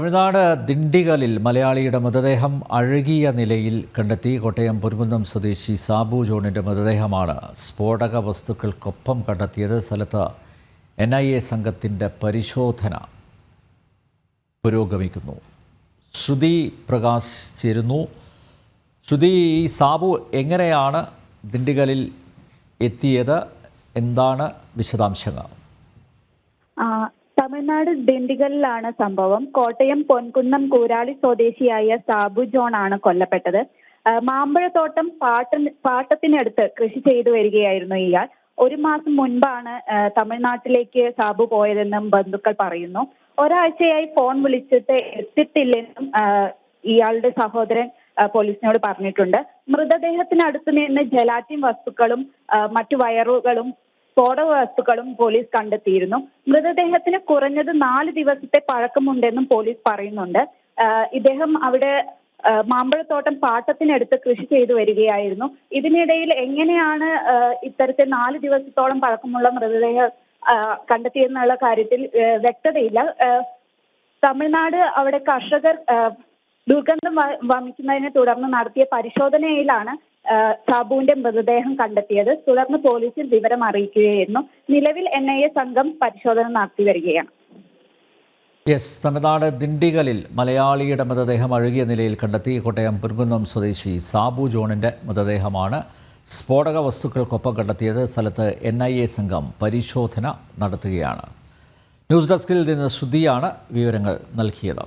തമിഴ്നാട് ദിണ്ടിഗലിൽ മലയാളിയുടെ മൃതദേഹം അഴുകിയ നിലയിൽ കണ്ടെത്തി കോട്ടയം പൊൻകുന്നം സ്വദേശി സാബു ജോണിന്റെ മൃതദേഹമാണ്. സ്ഫോടക വസ്തുക്കൾക്കൊപ്പം കണ്ടെത്തിയത് സ്ഥലത്ത് എൻ ഐ എ സംഘത്തിന്റെ പരിശോധന പുരോഗമിക്കുന്നു. ശ്രുതി പ്രകാശ് ചേരുന്നു. ശ്രുതി ഈ സാബു എങ്ങനെയാണ് ദിണ്ടിഗലിൽ എത്തിയത്? എന്താണ് വിശദാംശങ്ങൾ? തമിഴ്നാട് ഡിണ്ടിഗലിലാണ് സംഭവം. കോട്ടയം പൊൻകുന്നം കൂരാളി സ്വദേശിയായ സാബു ജോൺ ആണ് കൊല്ലപ്പെട്ടത്. മാമ്പഴത്തോട്ടം പാട്ട പാട്ടത്തിനടുത്ത് കൃഷി ചെയ്തു വരികയായിരുന്നു ഇയാൾ. ഒരു മാസം മുൻപാണ് തമിഴ്നാട്ടിലേക്ക് സാബു പോയതെന്നും ബന്ധുക്കൾ പറയുന്നു. ഒരാഴ്ചയായി ഫോൺ വിളിച്ചിട്ട് എത്തിയിട്ടില്ലെന്നും ഇയാളുടെ സഹോദരൻ പോലീസിനോട് പറഞ്ഞിട്ടുണ്ട്. മൃതദേഹത്തിനടുത്ത് നിന്ന് ജലാറ്റിൻ വസ്തുക്കളും മറ്റു വയറുകളും സ്ഫോടക വസ്തുക്കളും പോലീസ് കണ്ടെത്തിയിരുന്നു. മൃതദേഹത്തിന് കുറഞ്ഞത് നാല് ദിവസത്തെ പഴക്കമുണ്ടെന്നും പോലീസ് പറയുന്നുണ്ട്. ഇദ്ദേഹം അവിടെ മാമ്പഴത്തോട്ടം പാട്ടത്തിനടുത്ത് കൃഷി ചെയ്തു വരികയായിരുന്നു. ഇതിനിടയിൽ എങ്ങനെയാണ് ഇത്തരത്തെ നാല് ദിവസത്തോളം പഴക്കമുള്ള മൃതദേഹം കണ്ടെത്തിയെന്നുള്ള കാര്യത്തിൽ വ്യക്തതയില്ല. തമിഴ്നാട് അവിടെ കർഷകർ ദുർഗന്ധം വമിക്കുന്നതിനെ തുടർന്ന് നടത്തിയ പരിശോധനയിലാണ് സാബുവിന്റെ മൃതദേഹം കണ്ടെത്തിയത്. തുടർന്ന് പോലീസിൽ വിവരം അറിയിക്കുകയായിരുന്നു. നിലവിൽ എൻ ഐ എ സംഘം പരിശോധന നടത്തി വരികയാണ്. യെസ് തമിഴ്നാട് ദിണ്ടിഗലിൽ മലയാളിയുടെ മൃതദേഹം അഴുകിയ നിലയിൽ കണ്ടെത്തി കോട്ടയം പൊൻകുന്നം സ്വദേശി സാബു ജോണിന്റെ മൃതദേഹമാണ് സ്ഫോടക വസ്തുക്കൾക്കൊപ്പം കണ്ടെത്തിയത്. സ്ഥലത്ത് എൻ ഐ എ സംഘം പരിശോധന നടത്തുകയാണ്. ന്യൂസ് ഡെസ്കിൽ നിന്ന് ശ്രുതിയാണ് വിവരങ്ങൾ നൽകിയത്.